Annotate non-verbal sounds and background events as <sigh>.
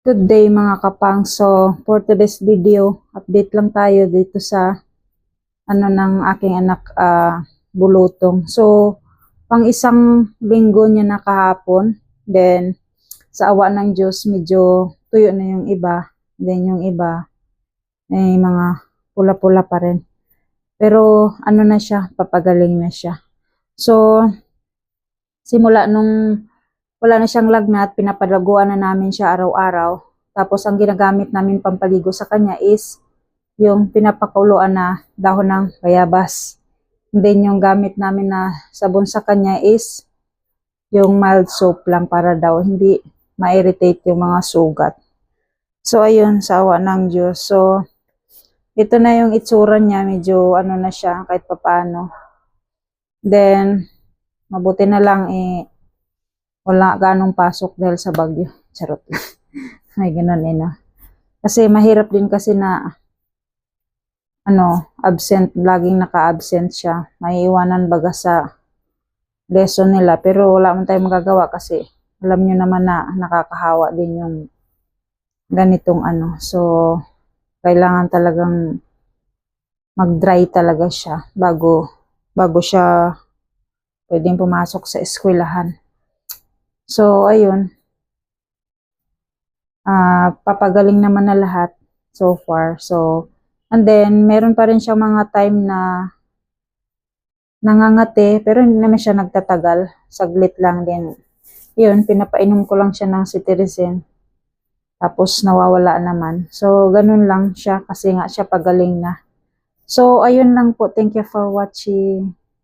Good day mga kapang. So, for today's video, update lang tayo dito sa ano ng aking anak ah, bulutong. So, pang isang linggo niya na kahapon. Then, sa awa ng Diyos, medyo tuyo na yung iba. Then, yung iba, may mga pula-pula pa rin. Pero, ano na siya, papagaling na siya. So, simula nung wala na siyang lagnat, pinapadaguan na namin siya araw-araw. Tapos ang ginagamit namin pampaligo sa kanya is yung pinapakuluan na dahon ng bayabas. And then yung gamit namin na sabon sa kanya is yung mild soap lang para daw hindi ma-irritate yung mga sugat. So ayun, sa awa ng Diyos. So ito na yung itsura niya, medyo ano na siya kahit papano. Then mabuti na lang eh wala ganong pasok dahil sa bagyo. Charot <laughs> lang. Ay, ganun eh, no? Kasi mahirap din kasi na ano, absent, laging naka-absent siya. May iwanan baga sa lesson nila. Pero wala man tayong magagawa kasi alam nyo naman na nakakahawa din yung ganitong ano. So, kailangan talagang mag-dry talaga siya bago bago siya pwedeng pumasok sa eskwelahan. So, ayun. Ah, papagaling naman na lahat so far. So, and then, meron pa rin siya mga time na nangangati, pero hindi naman siya nagtatagal. Saglit lang din. Yun, pinapainom ko lang siya ng cetirizine. Tapos, nawawala naman. So, ganun lang siya kasi nga siya pagaling na. So, ayun lang po. Thank you for watching.